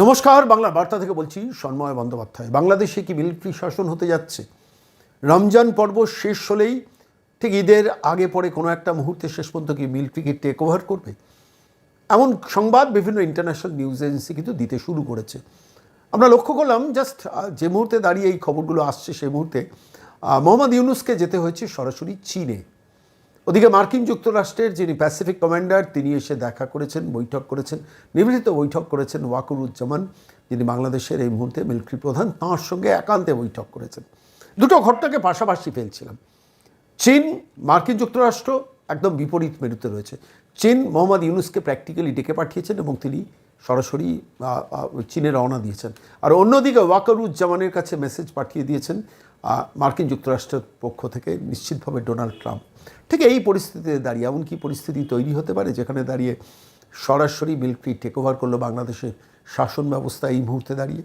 নমস্কার বাংলা বার্তা থেকে বলছি সন্ময় বন্দ্যোপাধ্যায়। বাংলাদেশে কি মিলিটারি শাসন হতে যাচ্ছে? রমজান পর্ব শেষ হলেই ঠিক ঈদের আগে পরে কোনো একটা মুহূর্তে শেষ পর্যন্ত কি মিলিটারিকে টেক ওভার করবে? এমন সংবাদ বিভিন্ন ইন্টারন্যাশনাল নিউজ এজেন্সি কিন্তু দিতে শুরু করেছে। আমরা লক্ষ্য করলাম, জাস্ট যে মুহূর্তে দাঁড়িয়ে এই খবরগুলো আসছে, সেই মুহূর্তে মোহাম্মদ ইউনুসকে যেতে হয়েছে সরাসরি চীনে। ওদিকে মার্কিন যুক্তরাষ্ট্রের যিনি প্যাসিফিক কমান্ডার, তিনি এসে দেখা করেছেন, বৈঠক করেছেন নিভৃত বৈঠক করেছেন ওয়াকুরুজ্জামান, যিনি বাংলাদেশের এই মুহূর্তে মিলিটারি প্রধান, তাঁর সঙ্গে একান্তে বৈঠক করেছেন। দুটো ঘটনাকে পাশাপাশি ফেলছিলাম। চীন, মার্কিন যুক্তরাষ্ট্র একদম বিপরীত মেরুতে রয়েছে। চীন মোহাম্মদ ইউনুসকে প্র্যাকটিক্যালি ডেকে পাঠিয়েছেন এবং তিনি সরাসরি চীনে রওনা দিয়েছেন। আর অন্যদিকে ওয়াকারুজ্জামানের কাছে মেসেজ পাঠিয়ে দিয়েছেন মার্কিন যুক্তরাষ্ট্রের পক্ষ থেকে নিশ্চিতভাবে ডোনাল্ড ট্রাম্প। ঠিক এই পরিস্থিতিতে দাঁড়িয়ে, এমন কি পরিস্থিতি তৈরি হতে পারে যেখানে দাঁড়িয়ে সরাসরি মিলিটারি টেক ওভার করল বাংলাদেশের শাসন ব্যবস্থা এই মুহূর্তে দাঁড়িয়ে?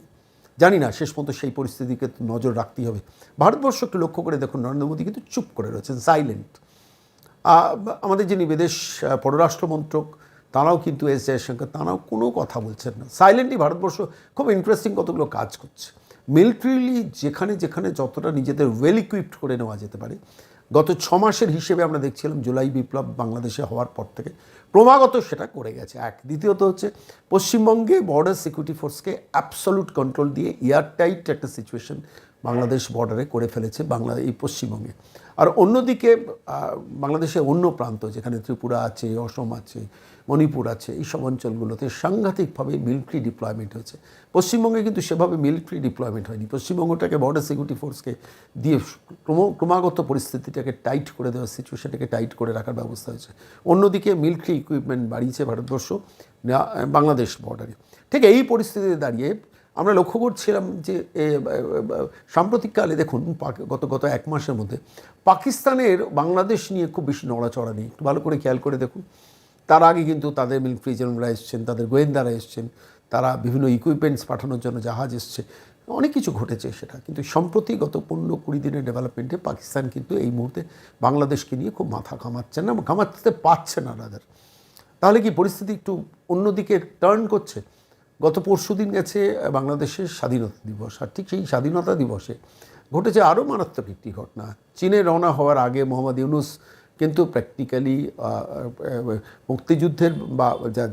জানি না, শেষ পর্যন্ত সেই পরিস্থিতিকে নজর রাখতেই হবে। ভারতবর্ষ একটু লক্ষ্য করে দেখুন, নরেন্দ্র মোদী কিন্তু চুপ করে রয়েছেন সাইলেন্ট আমাদের যিনি বিদেশ পররাষ্ট্রমন্ত্রক পররাষ্ট্র মন্ত্রক, তারাও কিন্তু এস জয়শঙ্কর, তারাও কোনো কথা বলছেন না। সাইলেন্টলি ভারতবর্ষ খুব ইন্টারেস্টিং কতগুলো কাজ করছে। মিলিটারিলি যেখানে যেখানে যতটা নিজেদের ওয়েল ইকুইপড করে নেওয়া যেতে পারে গত ছ মাসের হিসেবে আমরা দেখছিলাম জুলাই বিপ্লব বাংলাদেশে হওয়ার পর থেকে ক্রমাগত সেটা করে গেছে। এক দ্বিতীয়ত হচ্ছে পশ্চিমবঙ্গে বর্ডার সিকিউরিটি ফোর্সকে অ্যাবসলুট কন্ট্রোল দিয়ে এয়ারটাইট একটা সিচুয়েশন বাংলাদেশ বর্ডারে করে ফেলেছে বাংলা এই পশ্চিমবঙ্গে। আর অন্যদিকে আহ, বাংলাদেশের অন্য প্রান্ত যেখানে ত্রিপুরা আছে অসম আছে মণিপুর আছে এইসব অঞ্চলগুলোতে সাংঘাতিকভাবে মিলিটারি ডিপ্লয়মেন্ট হয়েছে। পশ্চিমবঙ্গে কিন্তু সেভাবে মিলিটারি ডিপ্লয়মেন্ট হয়নি। পশ্চিমবঙ্গটাকে বর্ডার সিকিউরিটি ফোর্সকে দিয়ে ক্রম- ক্রমাগত পরিস্থিতিটাকে টাইট করে দেওয়ার সিচুয়েশনটাকে টাইট করে রাখার ব্যবস্থা হয়েছে। অন্যদিকে মিলিটারি ইকুইপমেন্ট বাড়িয়েছে ভারতবর্ষ বাংলাদেশ বর্ডারে ঠিক এই পরিস্থিতিতে দাঁড়িয়ে আমরা লক্ষ্য করছিলাম যে সাম্প্রতিককালে দেখুন গত গত এক মাসের মধ্যে পাকিস্তানের বাংলাদেশ নিয়ে খুব বেশি নড়াচড়া নেই। একটু ভালো করে খেয়াল করে দেখুন। তার আগে কিন্তু তাদের মিলিটারি জেনারেলরা এসছেন, তাদের গোয়েন্দারা এসছেন, তারা বিভিন্ন ইকুইপমেন্টস পাঠানোর জন্য জাহাজ এসছে, অনেক কিছু ঘটেছে সেটা। কিন্তু সম্প্রতি গত পনেরো কুড়ি দিনের ডেভেলপমেন্টে পাকিস্তান কিন্তু এই মুহূর্তে বাংলাদেশকে নিয়ে খুব মাথা ঘামাচ্ছেন না, ঘামাতে পারছে না রাদার তাহলে কি পরিস্থিতি একটু অন্যদিকে টার্ন করছে? গত পরশু দিন গেছে বাংলাদেশের স্বাধীনতা দিবস, আর ঠিক সেই স্বাধীনতা দিবসে ঘটেছে আরও মারাত্মক একটি ঘটনা। চীনে রওনা হওয়ার আগে মোহাম্মদ ইউনুস কিন্তু প্র্যাকটিক্যালি মুক্তিযুদ্ধের বা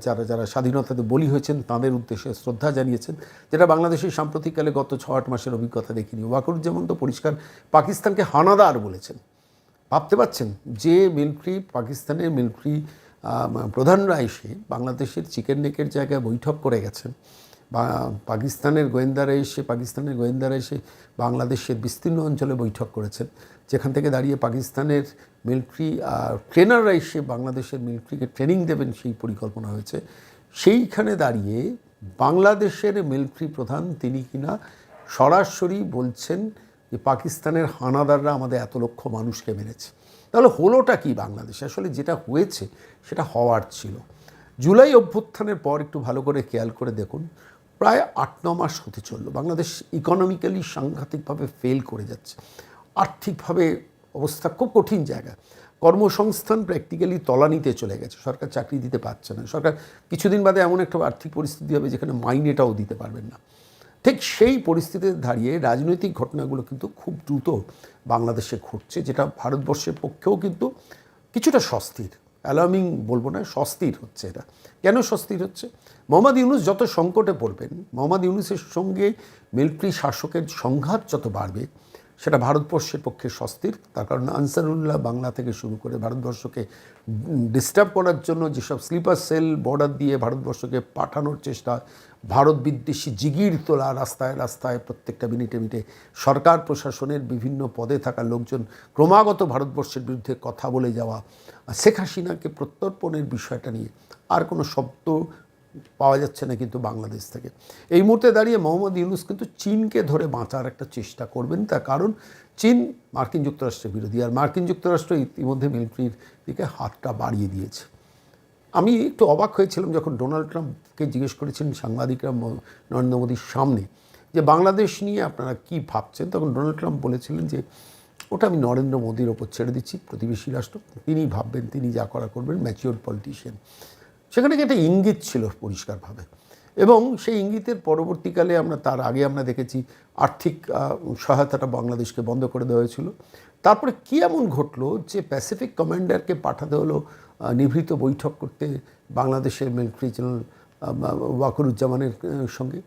যারা যারা স্বাধীনতাতে বলি হয়েছেন, তাদের উদ্দেশ্যে শ্রদ্ধা জানিয়েছেন, যেটা বাংলাদেশের সাম্প্রতিককালে গত ছ আট মাসের অভিজ্ঞতা দেখিনি। ওয়াকরুজ্জামান তো পরিষ্কার পাকিস্তানকে হানাদার বলেছেন। ভাবতে পারছেন যে মিলিটারি, পাকিস্তানের মিলিটারি প্রধানরা এসে বাংলাদেশের চিকেন নেকের জায়গায় বৈঠক করে গেছেন। বা, পাকিস্তানের গোয়েন্দারা এসে, পাকিস্তানের গোয়েন্দারা এসে বাংলাদেশের বিস্তীর্ণ অঞ্চলে বৈঠক করেছেন। যেখান থেকে দাঁড়িয়ে পাকিস্তানের মিলিটারি ট্রেনাররা এসে বাংলাদেশের মিলিটারিকে ট্রেনিং দেবেন সেই পরিকল্পনা হয়েছে। সেইখানে দাঁড়িয়ে বাংলাদেশের মিলিটারি প্রধান তিনি কিনা সরাসরি বলছেন যে পাকিস্তানের হানাদাররা আমাদের এত লক্ষ মানুষকে মেরেছে। তাহলে হলোটা কি বাংলাদেশে? আসলে যেটা হয়েছে সেটা হওয়ার ছিল। জুলাই অভ্যুত্থানের পর একটু ভালো করে খেয়াল করে দেখুন, প্রায় আট ন মাস হতে চলল। বাংলাদেশ ইকোনমিক্যালি সাংঘাতিকভাবে ফেল করে যাচ্ছে। আর্থিকভাবে অবস্থা খুব কঠিন জায়গা। কর্মসংস্থান প্র্যাকটিক্যালি তলানিতে চলে গেছে। সরকার চাকরি দিতে পারছে না। সরকার কিছুদিন বাদে এমন একটা আর্থিক পরিস্থিতি হবে যেখানে মাইনেটাও দিতে পারবেন না। ঠিক সেই পরিস্থিতিতে দাঁড়িয়ে রাজনৈতিক ঘটনাগুলো কিন্তু খুব দ্রুত বাংলাদেশে ঘটছে, যেটা ভারতবর্ষের পক্ষেও কিন্তু কিছুটা স্বস্তির। অ্যালার্মিং বলব না, স্বস্তির হচ্ছে এটা। কেন স্বস্তির হচ্ছে? মোহাম্মদ ইউনুস যত সংকটে পড়বেন, মোহাম্মদ ইউনুসের সঙ্গে মিলিটারি শাসকের সংঘাত যত বাড়বে সেটা ভারতবর্ষের পক্ষে স্বস্তির। তার কারণ আনসারুল্লাহ বাংলা থেকে শুরু করে ভারতবর্ষকে ডিস্টার্ব করার জন্য যেসব স্লিপার সেল বর্ডার দিয়ে ভারতবর্ষকে পাঠানোর চেষ্টা, ভারত বিদ্বেষী জিগির তোলা রাস্তায় রাস্তায় প্রত্যেকটা মিনিটে মিনিটে সরকার প্রশাসনের বিভিন্ন পদে থাকা লোকজন ক্রমাগত ভারতবর্ষের বিরুদ্ধে কথা বলে যাওয়া, শেখ হাসিনাকে প্রত্যর্পণের বিষয়টা নিয়ে আর কোনো শব্দ পাওয়া যাচ্ছে না কিন্তু বাংলাদেশ থেকে। এই মুহূর্তে দাঁড়িয়ে মোহাম্মদ ইউনুস কিন্তু চীনকে ধরে বাঁচার একটা চেষ্টা করবেন। তার কারণ, চীন মার্কিন যুক্তরাষ্ট্রের বিরোধী আর মার্কিন যুক্তরাষ্ট্র ইতিমধ্যে মিলিটারির দিকে হাতটা বাড়িয়ে দিয়েছে। আমি একটু অবাক হয়েছিলাম যখন ডোনাল্ড ট্রাম্পকে জিজ্ঞেস করেছেন সাংবাদিকরা নরেন্দ্র মোদীর সামনে, যে বাংলাদেশ নিয়ে আপনারা কি ভাবছেন? তখন ডোনাল্ড ট্রাম্প বলেছিলেন যে, ওটা আমি নরেন্দ্র মোদীর ওপর ছেড়ে দিচ্ছি, প্রতিবেশী রাষ্ট্র। তিনি ভাববেন, তিনি যা করা করবেন, ম্যাচিওর পলিটিশিয়ান। সেখানে একটা ইঙ্গিত ছিল পরিষ্কারভাবে। এবং সেই ইঙ্গিতের পরবর্তীকালে আমরা তার আগে আমরা দেখেছি আর্থিক সহায়তাটা বাংলাদেশকে বন্ধ করে দেওয়া হয়েছিল। তারপরে কী এমন ঘটলো যে প্যাসিফিক কমান্ডারকে পাঠাতে হলো নিভৃত বৈঠক করতে বাংলাদেশের মিলিটারি জেনারেল ওয়াকুরুজ্জামানের সঙ্গে।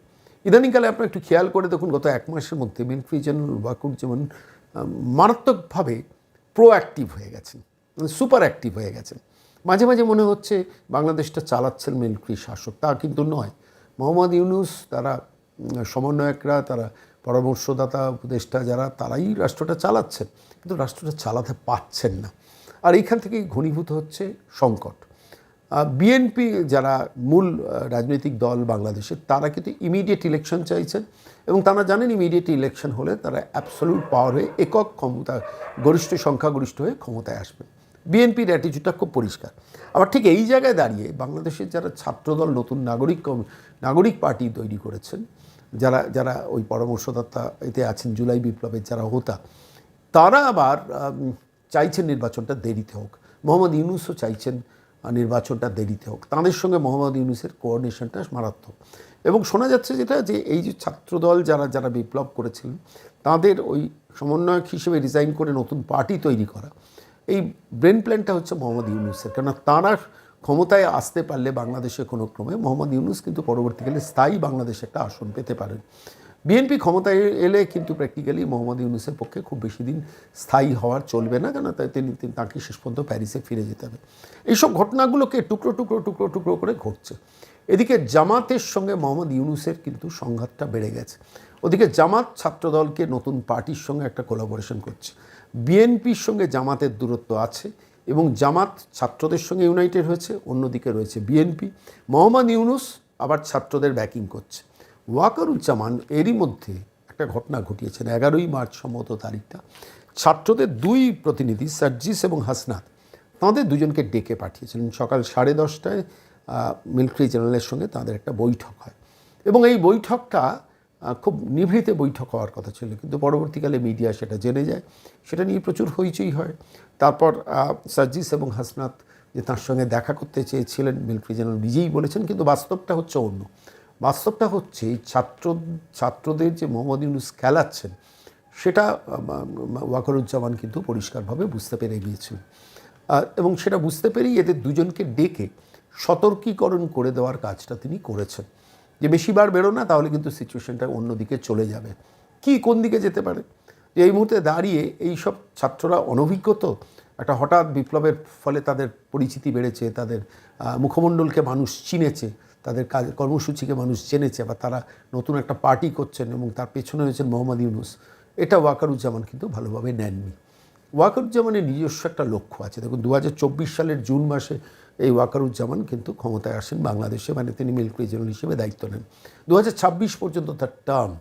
ইদানিংকালে আপনার একটু খেয়াল করে দেখুন, গত এক মাসের মধ্যে মিলিটারি জেনারেল ওয়াকুরুজ্জামান মারাত্মকভাবে প্রোঅ্যাক্টিভ হয়ে গেছেন সুপার অ্যাক্টিভ হয়ে গেছেন। মাঝে মাঝে মনে হচ্ছে বাংলাদেশটা চালাচ্ছেন মিলিটারি শাসক। তা কিন্তু নয়। মোহাম্মদ ইউনুস, তারা সমন্বয়করা, তারা পরামর্শদাতা, উপদেষ্টা যারা, তারাই রাষ্ট্রটা চালাচ্ছেন। কিন্তু রাষ্ট্রটা চালাতে পারছেন না। আর এইখান থেকেই ঘনীভূত হচ্ছে সংকট। বিএনপি যারা মূল রাজনৈতিক দল বাংলাদেশের, তারা কিন্তু ইমিডিয়েট ইলেকশন চাইছেন এবং তারা জানেন ইমিডিয়েট ইলেকশন হলে তারা অ্যাবসলিউট পাওয়ার হয়ে একক ক্ষমতা, গরিষ্ঠ সংখ্যাগরিষ্ঠ হয়ে ক্ষমতায় আসবেন। বিএনপির অ্যাটিচিউডটা খুব পরিষ্কার। আবার ঠিক এই জায়গায় দাঁড়িয়ে বাংলাদেশের যারা ছাত্রদল, নতুন নাগরিক নাগরিক পার্টি তৈরি করেছেন, যারা যারা ওই পরামর্শদাতা এতে আছেন, জুলাই বিপ্লবের যারা হোতা, তারা আবার চাইছেন নির্বাচনটা দেরিতে হোক। মোহাম্মদ ইউনুসও চাইছেন নির্বাচনটা দেরিতে হোক। তাদের সঙ্গে মোহাম্মদ ইউনুসের কোঅর্ডিনেশনটা মারাত্মক। এবং শোনা যাচ্ছে যেটা, যে এই যে ছাত্রদল যারা যারা বিপ্লব করেছিলেন তাদের ওই সমন্বয়ক হিসেবে রিজাইন করে নতুন পার্টি তৈরি করা এই ব্রেন প্ল্যানটা হচ্ছে মোহাম্মদ ইউনুসের। কেননা তারা ক্ষমতায় আসতে পারলে বাংলাদেশে কোনো ক্রমে মোহাম্মদ ইউনুস কিন্তু পরবর্তীকালে স্থায়ী বাংলাদেশে একটা আসন পেতে পারেন। বিএনপি ক্ষমতায় এলে কিন্তু প্র্যাকটিক্যালি মোহাম্মদ ইউনুসের পক্ষে খুব বেশি দিন স্থায়ী হওয়ার চলবে না কেন তাই তিনি তাকে শেষ পর্যন্ত প্যারিসে ফিরে যেতে হবে। এইসব ঘটনাগুলোকে টুকরো টুকরো টুকরো টুকরো করে ঘটছে। এদিকে জামাতের সঙ্গে মোহাম্মদ ইউনুসের কিন্তু সংঘাতটা বেড়ে গেছে। ওদিকে জামাত ছাত্রদলকে নতুন পার্টির সঙ্গে একটা কোলাবোরেশন করছে। বিএনপির সঙ্গে জামাতের দূরত্ব আছে এবং জামাত ছাত্রদের সঙ্গে ইউনাইটেড হয়েছে, অন্যদিকে রয়েছে বিএনপি। মোহাম্মদ ইউনুস আবার ছাত্রদের ব্যাকিং করছে। ওয়াকারুজ্জামান এরই মধ্যে একটা ঘটনা ঘটিয়েছেন এগারোই মার্চ সম্ভবত তারিখটা। ছাত্রদের দুই প্রতিনিধি, সার্জিস এবং হাসনাত, তাঁদের দুজনকে ডেকে পাঠিয়েছিলেন। সকাল সাড়ে দশটায় মিলিটারি জেনারেলের সঙ্গে তাদের একটা বৈঠক হয়। এবং এই বৈঠকটা খুব নিভৃতে বৈঠক হওয়ার কথা ছিল, কিন্তু পরবর্তীকালে মিডিয়া সেটা জেনে যায়। সেটা নিয়ে প্রচুর হইচই হয়। তারপর সার্জিস এবং হাসনাত যে তার সঙ্গে দেখা করতে চেয়েছিলেন, মিলিটারি জেনারেল নিজেই বলেছেন, কিন্তু বাস্তবটা হচ্ছে অন্য। বাস্তবটা হচ্ছে এই ছাত্র, ছাত্রদের যে মোহাম্মদ ইউনুস খেলাচ্ছেন, সেটা ওয়াকারুজ্জামান কিন্তু পরিষ্কারভাবে বুঝতে পেরে গিয়েছেন এবং সেটা বুঝতে পেরেই এদের দুজনকে ডেকে সতর্কীকরণ করে দেওয়ার কাজটা তিনি করেছেন। যে বেশিবার বেরো না, তাহলে কিন্তু সিচুয়েশনটা অন্যদিকে চলে যাবে। কি কোন দিকে যেতে পারে? যে এই মুহূর্তে দাঁড়িয়ে এই সব ছাত্ররা অনভিজ্ঞ তো একটা হঠাৎ বিপ্লবের ফলে তাদের পরিচিতি বেড়েছে, তাদের মুখমণ্ডলকে মানুষ চিনেছে, তাদের কাজ, কর্মসূচিকে মানুষ জেনেছে, বা তারা নতুন একটা পার্টি করছেন এবং তার পেছনে হয়েছেন মোহাম্মদ ইউনুস। এটা ওয়াকারুজ্জামান কিন্তু ভালোভাবে নেননি। ওয়াকারুজ্জামানের নিজস্ব একটা লক্ষ্য আছে। দেখুন দু হাজার চব্বিশ সালের জুন মাসে এই ওয়াকারুজ্জামান কিন্তু ক্ষমতায় আসেন বাংলাদেশে মানে তিনি মিলিটারি জেনারেল হিসেবে দায়িত্ব নেন। দু হাজার ছাব্বিশ পর্যন্ত তার টার্ম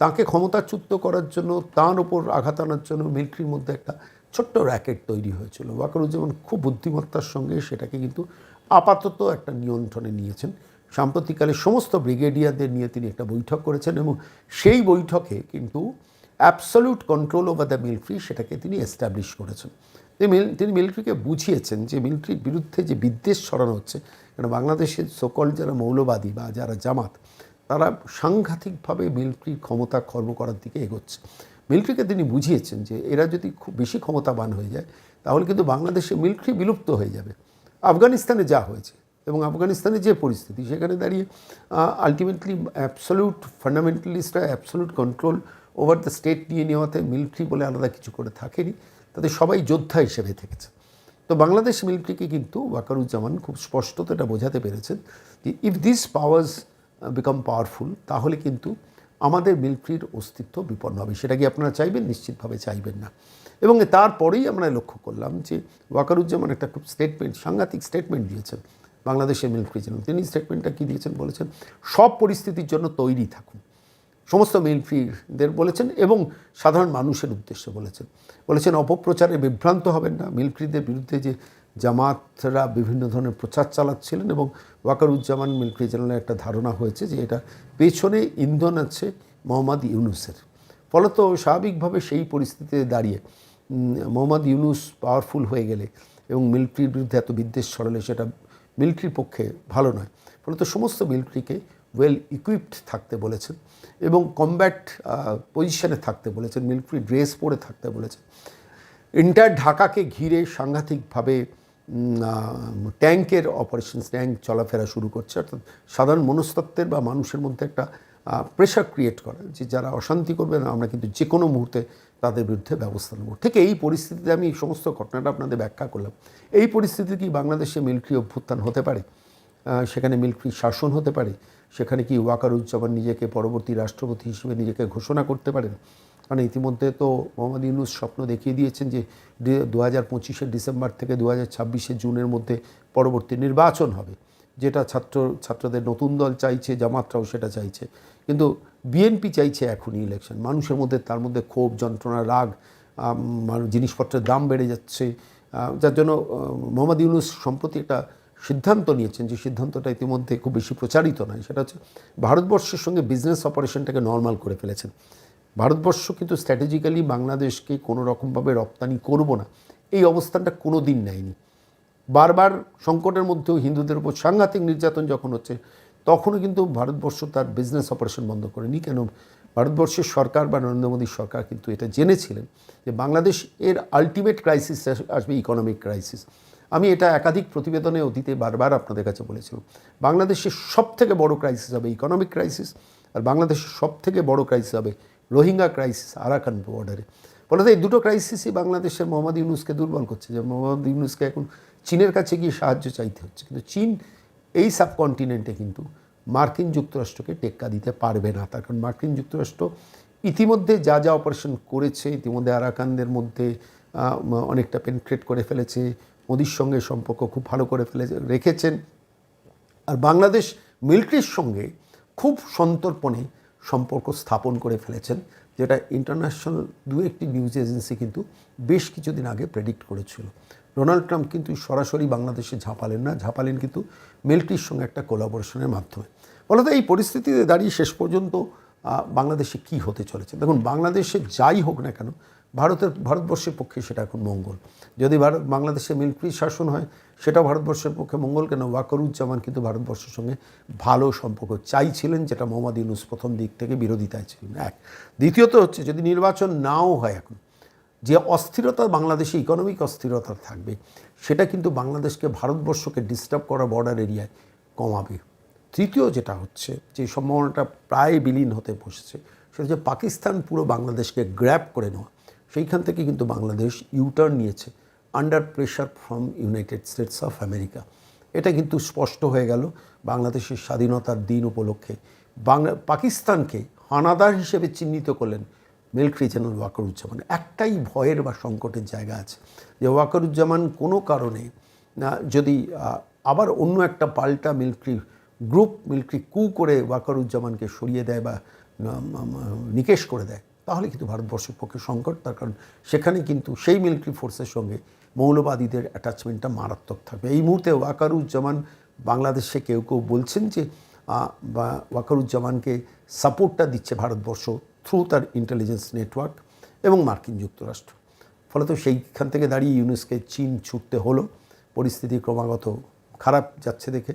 তাকে ক্ষমতাচ্যুত করার জন্য, তার ওপর আঘাত আনার জন্য মিলিটারির মধ্যে একটা ছোট্ট র্যাকেট তৈরি হয়েছিল। ওয়াকারুজ্জামান খুব বুদ্ধিমত্তার সঙ্গে সেটাকে কিন্তু আপাতত একটা নিয়ন্ত্রণে নিয়েছেন। সাম্প্রতিককালে সমস্ত ব্রিগেডিয়ারদের নিয়ে তিনি একটা বৈঠক করেছেন এবং সেই বৈঠকে কিন্তু absolute control over the military সেটাকে তিনি এস্টাবলিশ করেছেন। তিনি মিল- তিনি মিলিটারিকে বুঝিয়েছেন যে মিলিটারির বিরুদ্ধে যে বিদ্বেষ ছড়ানো হচ্ছে কারণ বাংলাদেশের সকল যারা মৌলবাদী বা যারা জামাত, তারা সাংঘাতিকভাবে মিলিটারির ক্ষমতা কর্ম করার দিকে এগোচ্ছে। মিলিটারিকে তিনি বুঝিয়েছেন যে এরা যদি খুব বেশি ক্ষমতাবান হয়ে যায়, তাহলে কিন্তু বাংলাদেশে মিলিটারি বিলুপ্ত হয়ে যাবে। আফগানিস্তানে যা হয়েছে এবং আফগানিস্তানের যে পরিস্থিতি, সেখানে দাঁড়িয়ে ultimately absolute ফান্ডামেন্টালিস্টরা absolute control over the state নিয়ে নেওয়াতে মিলিটারি বলে আলাদা কিছু করে থাকেনি। তাদের সবাই যোদ্ধা হিসেবে থেকেছে। তো বাংলাদেশ মিলিটারিকে কিন্তু ওয়াকারুজ্জামান খুব স্পষ্টত এটা বোঝাতে পেরেছেন যে if this powers become powerful তাহলে কিন্তু আমাদের মিলিটারির অস্তিত্ব বিপন্ন হবে। সেটা কি আপনারা চাইবেন? নিশ্চিতভাবে চাইবেন না। এবং তারপরেই আমরা লক্ষ্য করলাম যে, ওয়াকারুজ্জামান একটা খুব স্টেটমেন্ট সাংঘাতিক স্টেটমেন্ট দিয়েছেন বাংলাদেশের মিলিটারি জন্য তিনি স্টেটমেন্টটা কী দিয়েছেন? বলেছেন, সব পরিস্থিতির জন্য তৈরি থাকুন। সমস্ত মিলিটারিদের বলেছেন এবং সাধারণ মানুষের উদ্দেশ্যে বলেছেন। বলেছেন, অপপ্রচারে বিভ্রান্ত হবেন না। মিলিটারিদের বিরুদ্ধে যে জামাতরা বিভিন্ন ধরনের প্রচার চালাচ্ছিলেন এবং ওয়াকারুজ্জামান মিলিটারি জেনারেলের একটা ধারণা হয়েছে যে এটা পেছনে ইন্ধন আছে মোহাম্মদ ইউনুসের। ফলত স্বাভাবিকভাবে সেই পরিস্থিতিতে দাঁড়িয়ে মোহাম্মদ ইউনুস পাওয়ারফুল হয়ে গেলে এবং মিলিটারির বিরুদ্ধে এত বিদ্বেষ ছড়ালে সেটা মিলিটারির পক্ষে ভালো নয়। ফলত সমস্ত মিলিটারিকে ওয়েল ইকুইপড থাকতে বলেছেন এবং কমব্যাট পজিশনে থাকতে বলেছেন মিলিটারি ড্রেস পরে থাকতে বলেছেন। এন্টার ঢাকাকে ঘিরে সাংঘাতিকভাবে ট্যাঙ্কের অপারেশনস ট্যাঙ্ক চলাফেরা শুরু করছে। অর্থাৎ সাধারণ মনস্তত্ত্বের বা মানুষের মধ্যে একটা প্রেশার ক্রিয়েট করা যে যারা অশান্তি করবে না, আমরা কিন্তু যে কোনো মুহূর্তে তাদের বিরুদ্ধে ব্যবস্থা নেব। ঠিক এই পরিস্থিতিতে আমি এই সমস্ত ঘটনাটা আপনাদের ব্যাখ্যা করলাম। এই পরিস্থিতি কি বাংলাদেশে মিলিটারি অভ্যুত্থান হতে পারে? সেখানে মিলিটারি শাসন হতে পারে, সেখানে কি ওয়াকারুজ্জামান নিজেকে পরবর্তী রাষ্ট্রপতি হিসেবে নিজেকে ঘোষণা করতে পারেন? কারণ ইতিমধ্যে তো মোহাম্মদ ইউনুস স্বপ্ন দেখিয়ে দিয়েছেন যে দু হাজার পঁচিশের ডিসেম্বর থেকে দু হাজার ছাব্বিশে জুনের মধ্যে পরবর্তী নির্বাচন হবে। যেটা ছাত্র, ছাত্রদের নতুন দল চাইছে, জামাতরাও সেটা চাইছে। কিন্তু বিএনপি চাইছে এখনই ইলেকশন মানুষের মধ্যে, তার মধ্যে ক্ষোভ, যন্ত্রণা, রাগ জিনিসপত্রের দাম বেড়ে যাচ্ছে। যার জন্য মোহাম্মদ ইউনুস সম্প্রতি একটা সিদ্ধান্ত নিয়েছেন যে সিদ্ধান্তটা ইতিমধ্যে খুব বেশি প্রচারিত নয়, সেটা হচ্ছে ভারতবর্ষের সঙ্গে বিজনেস অপারেশনটাকে নর্মাল করে ফেলেছেন। ভারতবর্ষ কিন্তু স্ট্র্যাটেজিক্যালি বাংলাদেশকে কোনো রকমভাবে রপ্তানি করব না, এই অবস্থানটা কোনো দিন নেয়নি। বারবার সংকটের মধ্যেও হিন্দুদের উপর সাংঘাতিক নির্যাতন যখন হচ্ছে, তখনও কিন্তু ভারতবর্ষ তার বিজনেস অপারেশন বন্ধ করেনি, কেন ভারতবর্ষের সরকার বা নরেন্দ্র মোদীর সরকার কিন্তু এটা জেনেছিলেন যে বাংলাদেশ এর আলটিমেট ক্রাইসিস আসবে ইকোনমিক ক্রাইসিস আমি এটা একাধিক প্রতিবেদনে অতীতে বারবার আপনাদের কাছে বলেছিলাম। বাংলাদেশের সব থেকে বড় ক্রাইসিস হবে ইকোনমিক ক্রাইসিস আর বাংলাদেশের সব থেকে বড় ক্রাইসিস হবে রোহিঙ্গা ক্রাইসিস আরাকান বর্ডারে ফলে এই দুটো ক্রাইসিসই বাংলাদেশের মোহাম্মদ ইউনুসকে দুর্বল করছে, যে মোহাম্মদ ইউনুসকে এখন চীনের কাছে গিয়ে সাহায্য চাইতে হচ্ছে। কিন্তু চীন এই সাবকন্টিনেন্টে কিন্তু মার্কিন যুক্তরাষ্ট্রকে টেক্কা দিতে পারবে না। তার কারণ মার্কিন যুক্তরাষ্ট্র ইতিমধ্যে যা যা অপারেশন করেছে, ইতিমধ্যে আরাকানদের মধ্যে অনেকটা পেনট্রেট করে ফেলেছে মোদির সঙ্গে সম্পর্ক খুব ভালো করে ফেলে রেখেছেন। আর বাংলাদেশ মিলিটারির সঙ্গে খুব সন্তর্পণে সম্পর্ক স্থাপন করে ফেলেছেন, যেটা ইন্টারন্যাশনাল দু একটি নিউজ এজেন্সি কিন্তু বেশ কিছুদিন আগে প্রেডিক্ট করেছিল। ডোনাল্ড ট্রাম্প কিন্তু সরাসরি বাংলাদেশে ঝাঁপালেন না, ঝাঁপালেন কিন্তু মিলিটারির সঙ্গে একটা কোলাবোরেশনের মাধ্যমে। ফলত এই পরিস্থিতিতে দাঁড়িয়ে শেষ পর্যন্ত বাংলাদেশে কি হতে চলেছে? দেখুন, বাংলাদেশে যাই হোক না কেন, ভারতের, ভারতবর্ষের পক্ষে সেটা এখন মঙ্গল। যদি ভারত, বাংলাদেশে মিলিটারি শাসন হয় সেটা ভারতবর্ষের পক্ষে মঙ্গল কেন? ওয়াকরুজ্জামান কিন্তু ভারতবর্ষের সঙ্গে ভালো সম্পর্ক চাইছিলেন, যেটা মোহাম্মদ ইউনুস প্রথম দিক থেকে বিরোধিতায় ছিলেন। এক। দ্বিতীয়ত হচ্ছে, যদি নির্বাচন নাও হয় এখন, যে অস্থিরতা বাংলাদেশে ইকোনমিক অস্থিরতা থাকবে, সেটা কিন্তু বাংলাদেশকে, ভারতবর্ষকে ডিস্টার্ব করা বর্ডার এরিয়ায় কমাবে। তৃতীয় যেটা হচ্ছে, যে সম্ভাবনাটা প্রায় বিলীন হতে বসেছে, সেটা হচ্ছে পাকিস্তান পুরো বাংলাদেশকে গ্র্যাব করে নেওয়া। সেইখান থেকে কিন্তু বাংলাদেশ ইউটার্ন নিয়েছে under pressure from United States of America এটা কিন্তু স্পষ্ট হয়ে গেল বাংলাদেশের স্বাধীনতার দিন উপলক্ষে। বাংলা, পাকিস্তানকে হানাদার হিসেবে চিহ্নিত করলেন মিলিটারি জেনারেল ওয়াকারুজ্জামান। একটাই ভয়ের বা সংকটের জায়গা আছে, যে ওয়াকারুজ্জামান কোনো কারণে যদি আবার অন্য একটা পাল্টা মিলিটারি গ্রুপ মিলিটারি কু করে ওয়াকারুজ্জামানকে সরিয়ে দেয় বা নিকেশ করে দেয়, তাহলে কিন্তু ভারতবর্ষের পক্ষে সংকট। তার কারণ সেখানে কিন্তু সেই মিলিটারি ফোর্সের সঙ্গে মৌলবাদীদের অ্যাটাচমেন্টটা মারাত্মক থাকবে। এই মুহূর্তে ওয়াকারুজ্জামান বাংলাদেশে কেউ কেউ বলছেন যে বা, ওয়াকারুজ্জামানকে সাপোর্টটা দিচ্ছে ভারতবর্ষ থ্রু তার ইন্টেলিজেন্স নেটওয়ার্ক এবং মার্কিন যুক্তরাষ্ট্র। ফলে তো সেইখান থেকে দাঁড়িয়ে ইউনেস্কে চীন ছুটতে হলো। পরিস্থিতি ক্রমাগত খারাপ যাচ্ছে দেখে।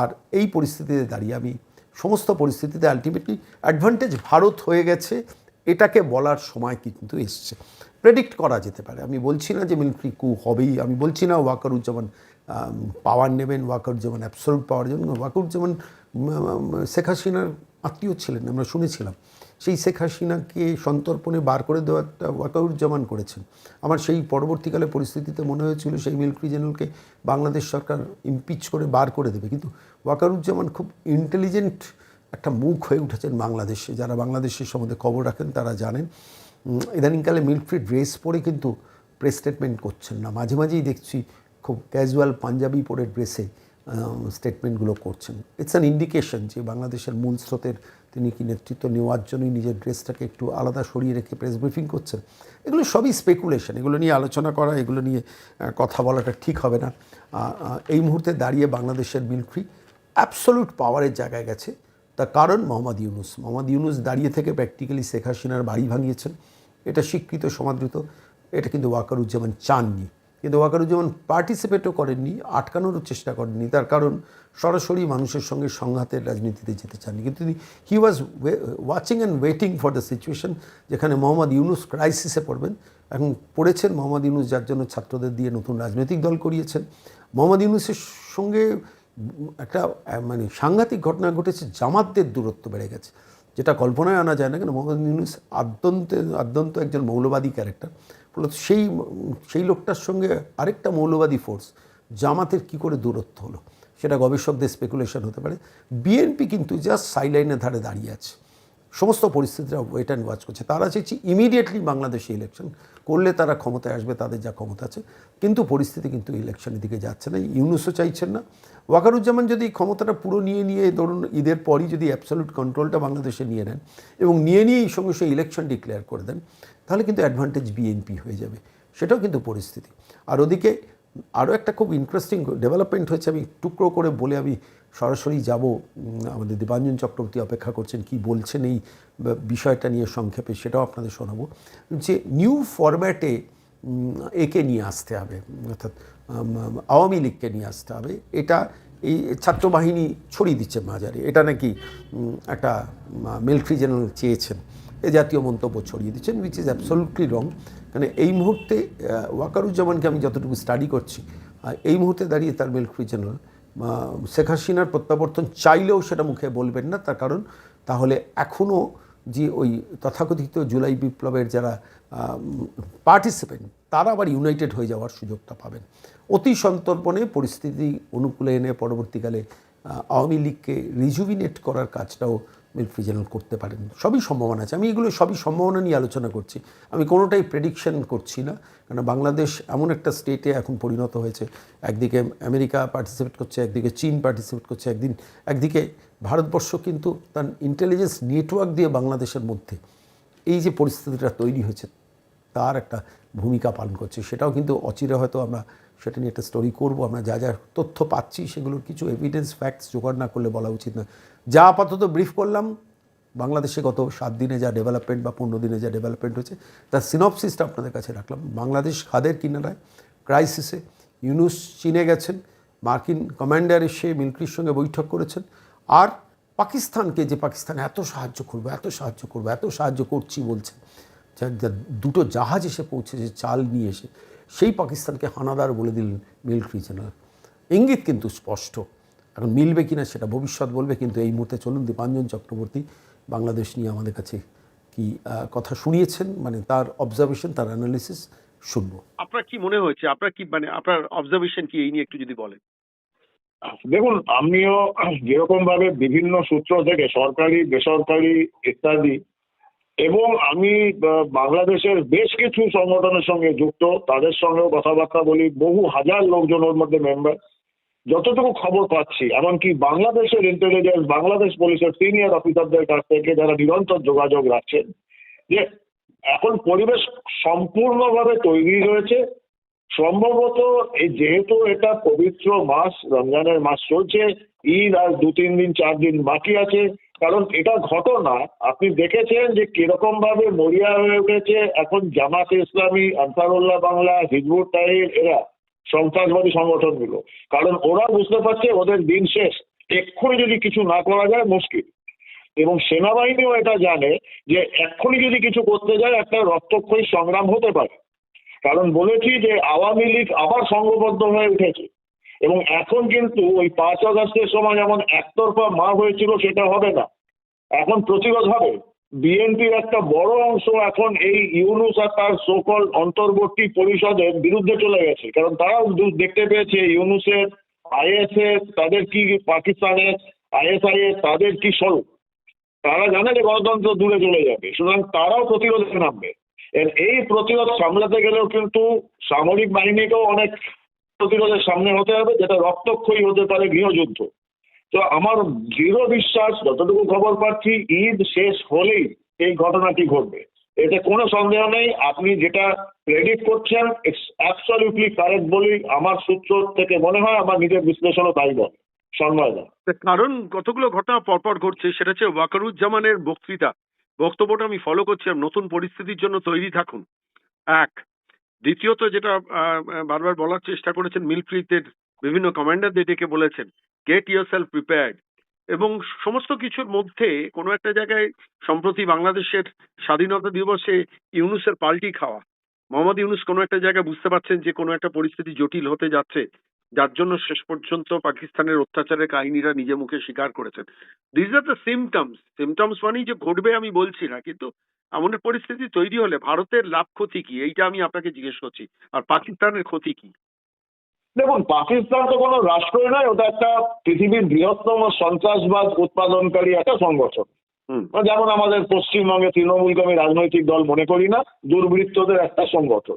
আর এই পরিস্থিতিতে দাঁড়িয়ে আমি সমস্ত পরিস্থিতিতে আলটিমেটলি অ্যাডভান্টেজ ভারত হয়ে গেছে, এটাকে বলার সময় কিন্তু এসছে। প্রেডিক্ট করা যেতে পারে। আমি বলছি না যে মিলিটারি কু হবেই। আমি বলছি না ওয়াকারুজ্জামান পাওয়ার নেবেন, ওয়াকারুজ্জামান অ্যাবসলুট পাওয়ার জন্য ওয়াকারুজ্জামান শেখ হাসিনার আত্মীয় ছিলেন, আমরা শুনেছিলাম। সেই শেখ হাসিনাকে সন্তর্পণে বার করে দেওয়াটা ওয়াকারুজ্জামান করেছেন। আমার সেই পরবর্তীকালে পরিস্থিতিতে মনে হয়েছিল সেই মিলিটারি জেনারেলকে বাংলাদেশ সরকার ইমপিচ করে বার করে দেবে। কিন্তু ওয়াকারুজ্জামান খুব ইন্টেলিজেন্ট একটা মুখ হয়ে উঠেছেন বাংলাদেশে। যারা বাংলাদেশের সম্বন্ধে খবর রাখেন তারা জানেন। ইদানিংকালে মিলিটারি ড্রেস পরে কিন্তু প্রেস স্টেটমেন্ট করছেন না। মাঝে মাঝেই দেখছি খুব ক্যাজুয়াল পাঞ্জাবি পরে ড্রেসে স্টেটমেন্টগুলো করছেন। ইটস অ্যান ইন্ডিকেশন যে বাংলাদেশের মূল স্রোতের তিনি কি নেতৃত্ব নেওয়ার জন্যই নিজের ড্রেসটাকে একটু আলাদা সরিয়ে রেখে প্রেস ব্রিফিং করছেন। এগুলো সবই স্পেকুলেশন এগুলো নিয়ে আলোচনা করা, এগুলো নিয়ে কথা বলাটা ঠিক হবে না। এই মুহূর্তে দাঁড়িয়ে বাংলাদেশের মিলিটারি অ্যাবসলুট পাওয়ারের জায়গায় গেছে। তার কারণ মোহাম্মদ ইউনুস। মোহাম্মদ ইউনুস দাঁড়িয়ে থেকে প্র্যাকটিক্যালি শেখ হাসিনার বাড়ি ভাঙিয়েছেন। এটা স্বীকৃত সমাদৃত। এটা কিন্তু ওয়াকারুজ্জামান চাননি। কিন্তু ওয়াকারুজ্জামান পার্টিসিপেটও করেননি, আটকানোরও চেষ্টা করেননি। তার কারণ সরাসরি মানুষের সঙ্গে সংঘাতের রাজনীতিতে যেতে চাননি। কিন্তু তিনি he was watching and waiting for the situation যেখানে মোহাম্মদ ইউনুস ক্রাইসিসে পড়বেন। এখন পড়েছেন মোহাম্মদ ইউনুস, যার জন্য ছাত্রদের দিয়ে নতুন রাজনৈতিক দল করিয়েছেন। মোহাম্মদ ইউনুসের সঙ্গে একটা মানে সাংঘাতিক ঘটনা ঘটেছে, জামাতদের দূরত্ব বেড়ে গেছে, যেটা কল্পনায় আনা যায় না। কেন? মোহাম্মদ ইউনুস আদ্যন্তে আদ্যন্ত একজন মৌলবাদী ক্যারেক্টার সেই সেই লোকটার সঙ্গে আরেকটা মৌলবাদী ফোর্স জামাতের কি করে দূরত্ব হলো? সেটা গবেষকদের স্পেকুলেশন হতে পারে। বিএনপি কিন্তু জাস্ট সাইলাইনের ধারে দাঁড়িয়ে আছে। সমস্ত পরিস্থিতিরা ওয়েট অ্যান্ড ওয়াচ করছে। তারা চাইছে ইমিডিয়েটলি বাংলাদেশে ইলেকশন করলে তারা ক্ষমতায় আসবে, তাদের যা ক্ষমতা আছে। কিন্তু পরিস্থিতি কিন্তু ইলেকশনের দিকে যাচ্ছে না। ইউনুসও চাইছেন না। ওয়াকারুজ্জামান যদি ক্ষমতাটা পুরো নিয়ে নিয়ে, ধরুন ঈদের পরই যদি অ্যাবসলিউট কন্ট্রোলটা বাংলাদেশে নিয়ে নেন এবং নিয়ে নিয়েই সঙ্গে সঙ্গে ইলেকশন ডিক্লেয়ার করে দেন তাহলে কিন্তু অ্যাডভান্টেজ বিএনপি হয়ে যাবে। সেটাও কিন্তু পরিস্থিতি। আর ওদিকে আরও একটা খুব ইন্টারেস্টিং ডেভেলপমেন্ট হয়েছে, আমি টুকরো করে বলে আমি সরাসরি যাব। আমাদের দীপাঞ্জন চক্রবর্তী অপেক্ষা করছেন কি বলছেন এই বিষয়টা নিয়ে সংক্ষেপে, সেটাও আপনাদের শোনাবো। যে নিউ ফরম্যাটে একে নিয়ে আসতে হবে, অর্থাৎ আওয়ামী লীগকে নিয়ে আসতে হবে। এটা এই ছাত্রবাহিনী ছড়িয়ে দিচ্ছে বাজারে এটা নাকি একটা মিলিটারি জেনারেল চেয়েছেন। এ জাতীয় মন্তব্য ছড়িয়ে দিচ্ছেন উইচ ইজ অ্যাবসলুটলি রং মানে এই মুহূর্তে ওয়াকারুজ্জামানকে আমি যতটুকু স্টাডি করছি এই মুহূর্তে দাঁড়িয়ে তার মিলিটারি জেনারেল শেখ হাসিনার প্রত্যাবর্তন চাইলেও সেটা মুখে বলবেন না, তার কারণ তাহলে এখনও যে ওই তথাকথিত জুলাই বিপ্লবের যারা পার্টিসিপেন্ট তারা আবার ইউনাইটেড হয়ে যাওয়ার সুযোগটা পাবেন। অতি সন্তর্পণে পরিস্থিতি অনুকূলে এনে পরবর্তীকালে আওয়ামী লীগকে রিজুভিনেট করার কাজটাও মিলিটারি করতে পারেন। সবই সম্ভাবনা আছে। আমি এগুলো সবই সম্ভাবনা নিয়ে আলোচনা করছি। আমি কোনোটাই প্রেডিকশন করছি না। কারণ বাংলাদেশ এমন একটা স্টেটে এখন পরিণত হয়েছে। একদিকে আমেরিকা পার্টিসিপেট করছে, একদিকে চীন পার্টিসিপেট করছে, একদিন, একদিকে ভারতবর্ষ কিন্তু তার ইন্টেলিজেন্স নেটওয়ার্ক দিয়ে বাংলাদেশের মধ্যে এই যে পরিস্থিতিটা তৈরি হয়েছে, তার একটা ভূমিকা পালন করছে। সেটাও কিন্তু অচিরে হয়তো আমরা সেটা নিয়ে একটা স্টোরি করব, আমরা যা যা তথ্য পাচ্ছি সেগুলোর কিছু এভিডেন্স ফ্যাক্টস জোগাড় না করলে বলা উচিত না। যা আপাতত ব্রিফ করলাম, বাংলাদেশে গত সাত দিনে যা ডেভেলপমেন্ট বা পনেরো দিনে যা ডেভেলপমেন্ট হয়েছে, তার সিনপসিসটা আপনাদের কাছে রাখলাম। বাংলাদেশ খাদের কিনারায় ক্রাইসিসে ইউনুস চীনে গেছেন, মার্কিন কমান্ডার এসে মিলিটারির সঙ্গে বৈঠক করেছেন, আর পাকিস্তানকে যে পাকিস্তান এত সাহায্য করব, এত সাহায্য করব, এত সাহায্য করছি বলছে দুটো জাহাজ এসে পৌঁছেছে, চাল নিয়ে এসে। সেই পাকিস্তানকে হানাদার বলে দিলেন মিলিটারি জেনারেল ইঙ্গিত কিন্তু স্পষ্ট। এখন মিলবে কিনা সেটা ভবিষ্যৎ বলবে কিন্তু এই মুহূর্তে চলুন দীপাঞ্জন চক্রবর্তী বাংলাদেশ নিয়ে আমাদের কাছে কি আহ, কথা শুনিয়েছেন? মানে তার অবজারভেশন তার অ্যানালিসিস শুনব। আপনার কি মনে হয়েছে? আপনার কি মানে আপনার অবজারভেশন কি এই নিয়ে একটু যদি বলেন? দেখুন আমিও যেরকম ভাবে বিভিন্ন সূত্র থেকে সরকারি বেসরকারি ইত্যাদি এবং আমি বাংলাদেশের বেশ কিছু সংগঠনের সঙ্গে যুক্ত, তাদের সঙ্গেও কথাবার্তা বলি, বহু হাজার লোকজন ওর মধ্যে মেম্বার যতটুকু খবর পাচ্ছি, এমনকি বাংলাদেশের ইন্টেলিজেন্স বাংলাদেশ পুলিশের সিনিয়র অফিসারদের কাছ থেকে যারা নিরন্তর যোগাযোগ রাখছেন, যে এখন পরিবেশ সম্পূর্ণভাবে তৈরি হয়েছে। সম্ভবত এই যেহেতু এটা পবিত্র মাস, রমজানের মাস চলছে, ঈদ আর দু তিন দিন, চার দিন বাকি আছে কারণ এটা ঘটনা, আপনি দেখেছেন যে কীরকম ভাবে মরিয়া হয়ে উঠেছে এখন জামাতে ইসলামী, আনসারুল্লাহ বাংলা, হিজবুত তাহির, এরা সন্ত্রাসবাদী সংগঠনগুলো। কারণ ওরা বুঝতে পারছে ওদের দিন শেষ। এক্ষুনি যদি কিছু না করা যায়, মুশকিল। এবং সেনাবাহিনীও এটা জানে যে এক্ষুনি যদি কিছু করতে যায়, একটা রক্তক্ষয়ী সংগ্রাম হতে পারে। কারণ বলেছি যে আওয়ামী লীগ আবার সংঘবদ্ধ হয়ে উঠেছে। এবং এখন কিন্তু ওই পাঁচ আগস্টের সময় যেমন একতরফা মা হয়েছিল, সেটা হবে না। এখন প্রতিবাদ হবে। বিএনপির একটা বড় অংশ এখন এই ইউনুস আর তার সকল অন্তর্বর্তী পরিষদের বিরুদ্ধে চলে গেছে। কারণ তারাও দেখতে পেয়েছে ইউনুসের, আইএসএস, তাদের কি পাকিস্তানের আইএসআইএস তাদের কি স্বরূপ। তারা জানে যে গণতন্ত্র দূরে চলে যাবে। সুতরাং তারাও প্রতিরোধে নামবে। এই প্রতিরোধ সামলাতে গেলেও কিন্তু সামরিক বাহিনীকেও অনেক প্রতিরোধের সামনে হতে হবে, যেটা রক্তক্ষয়ী হতে পারে গৃহযুদ্ধ। তো আমার দৃঢ় বিশ্বাস, যতটুকু খবর পাচ্ছি, ঈদ শেষ হলেই এই ঘটনাটি ঘটবে। এতে কোনো সন্দেহ নেই, আপনি যেটা প্রেডিক্ট করছেন অ্যাবসলিউটলি কারেক্ট বলেই আমার সূত্র থেকে মনে হয়, আমার নিজের বিশ্লেষণও তাই বলে। কারণ কতগুলো ঘটনা পরপর ঘটছে, সেটা হচ্ছে ওয়াকারুজ্জামানের বক্তৃতা। বক্তব্যটা আমি ফলো করছি নতুন পরিস্থিতির জন্য তৈরি থাকুন। এক দ্বিতীয়ত যেটা বারবার বলার চেষ্টা করেছেন মিলিটারিদের বিভিন্ন কমান্ডারদের ডেকে বলেছেন গেট ইউর সেলফ প্রিপেয়ার্ড এবং সমস্ত কিছুর মধ্যে কোনো একটা জায়গায় সম্প্রতি বাংলাদেশের স্বাধীনতা দিবসে ইউনুসের পাল্টি খাওয়া, মোহাম্মদ ইউনুস কোনো একটা জায়গায় বুঝতে পারছেন যে কোনো একটা পরিস্থিতি জটিল হতে যাচ্ছে, যার জন্য শেষ পর্যন্ত পাকিস্তানের অত্যাচারের কাহিনীরা নিজে মুখে স্বীকার করেছেন। This are the symptoms symptoms মানেই যে ঘটবে আমি বলছি না, কিন্তু এমন পরিস্থিতি তৈরি হলে ভারতের লাভ ক্ষতি কি? এইটা আমি আপনাকে জিজ্ঞেস করছি। আর পাকিস্তানের ক্ষতি কি? দেখুন পাকিস্তান তো কোনো রাষ্ট্রই নয় ওটা একটা পৃথিবীর বৃহত্তম সন্ত্রাসবাদ উৎপাদনকারী একটা সংগঠন। হুম। যেমন আমাদের পশ্চিমবঙ্গে তৃণমূলকে আমি রাজনৈতিক দল মনে করি না দুর্বৃত্তদের একটা সংগঠন।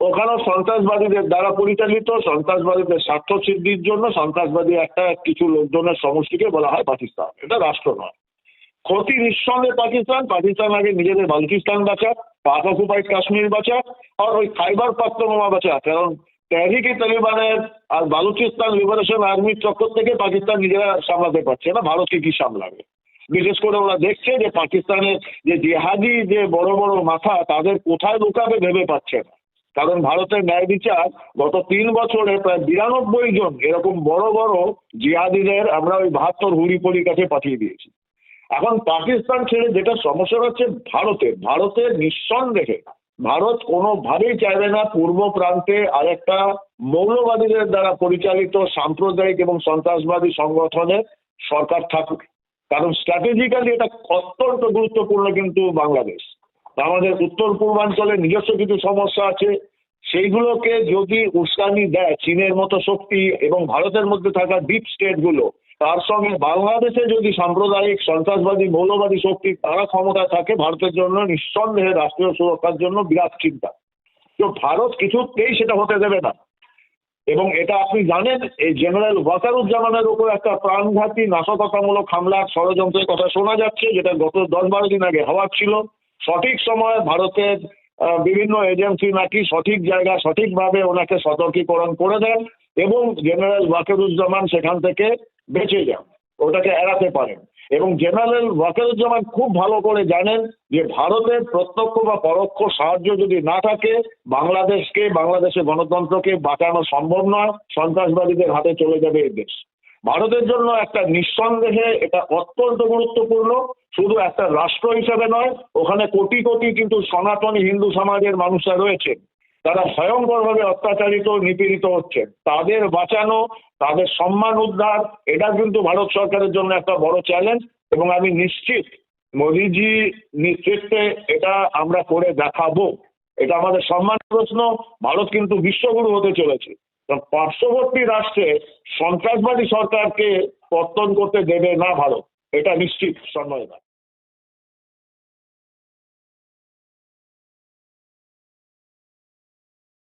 ওখানেও সন্ত্রাসবাদীদের দ্বারা পরিচালিত সন্ত্রাসবাদীদের স্বার্থ সিদ্ধির জন্য সন্ত্রাসবাদী একটা কিছু লোকজনের সমষ্টিকে বলা হয় পাকিস্তান। এটা রাষ্ট্র নয়। ক্ষতি নিঃসন্দেহে পাকিস্তান পাকিস্তান আগে নিজেদের বালুচিস্তান বাঁচা পাক কাশ্মীর বাঁচা আর ওই খাইবার পাখতুনখোয়া বাঁচা কারণ তেহরিকি তালিবানের আর বালুচিস্তান লিবারেশন আর্মির চক্কর থেকে পাকিস্তান নিজেরা সামলাতে পারছে না, ভারতকে কি সামলাবে? বিশেষ করে ওরা দেখছে যে পাকিস্তানের যে জেহাদি, যে বড় বড় মাথা, তাদের কোথায় লুকাবে ভেবে পাচ্ছে না। কারণ ভারতের ন্যায় বিচার গত তিন বছরে প্রায় বিরানব্বই জন এরকম বড় বড় জিহাদিদের আমরা ওই বাহাত্তর হুড়িপড়ির কাছে পাঠিয়ে দিয়েছি। এখন পাকিস্তান ছেড়ে যেটা সমস্যা হচ্ছে ভারতের ভারতের নিঃসন্দেহে ভারত কোনোভাবেই চাইবে না পূর্ব প্রান্তে আরেকটা মৌলবাদীদের দ্বারা পরিচালিত সাম্প্রদায়িক এবং সন্ত্রাসবাদী সংগঠনের সরকার থাকুক। কারণ স্ট্র্যাটেজিক্যালি এটা অত্যন্ত গুরুত্বপূর্ণ কিন্তু বাংলাদেশ। আমাদের উত্তর পূর্বাঞ্চলে নিজস্ব কিছু সমস্যা আছে। সেইগুলোকে যদি উস্কানি দেয় চীনের মতো শক্তি এবং ভারতের মধ্যে থাকা ডিপ স্টেটগুলো তার সঙ্গে বাংলাদেশে যদি সাম্প্রদায়িক, সন্ত্রাসবাদী, মৌলবাদী শক্তি তারা ক্ষমতায় থাকে, ভারতের জন্য নিঃসন্দেহে রাষ্ট্রীয় সুরক্ষার জন্য বিরাট চিন্তা। তো ভারত কিছুতেই সেটা হতে দেবে না। এবং এটা আপনি জানেন, এই জেনারেল ওয়াকারুজ্জামানের উপর একটা প্রাণঘাতী, নাশকতামূলক হামলার ষড়যন্ত্রের কথা শোনা যাচ্ছে, যেটা গত দশ বারো দিন আগে হওয়ার ছিল। সঠিক সময়ে ভারতের বিভিন্ন এজেন্সি নাকি সঠিক জায়গা সঠিকভাবে ওনাকে সতর্কীকরণ করে দেন এবং জেনারেল ওয়াকারুজ্জামান সেখান থেকে বেঁচে যান ওটাকে এড়াতে পারেন। এবং জেনারেল ওয়াকারুজ্জামান খুব ভালো করে জানেন যে ভারতের প্রত্যক্ষ বা পরোক্ষ সাহায্য যদি না থাকে, বাংলাদেশকে, বাংলাদেশের গণতন্ত্রকে বাঁচানো সম্ভব নয়, সন্ত্রাসবাদীদের হাতে চলে যাবে এই দেশ। ভারতের জন্য একটা নিঃসন্দেহে এটা অত্যন্ত গুরুত্বপূর্ণ, শুধু একটা রাষ্ট্র হিসেবে নয়, ওখানে কোটি কোটি কিন্তু সনাতনী হিন্দু সমাজের মানুষরা রয়েছে তারা ভয়ঙ্করভাবে অত্যাচারিত, নিপীড়িত হচ্ছে। তাদের বাঁচানো, তাদের সম্মান উদ্ধার, এটা কিন্তু ভারত সরকারের জন্য একটা বড় চ্যালেঞ্জ এবং আমি নিশ্চিত মোদিজি নেতৃত্বে এটা আমরা করে দেখাবো। এটা আমাদের সম্মান প্রশ্ন, ভারত কিন্তু বিশ্বগুরু হতে চলেছে। পার্শ্ববর্তী রাষ্ট্রে সন্ত্রাসবাদী সরকারকে পত্তন করতে দেবে না ভারত, এটা নিশ্চিত সন্ময়দা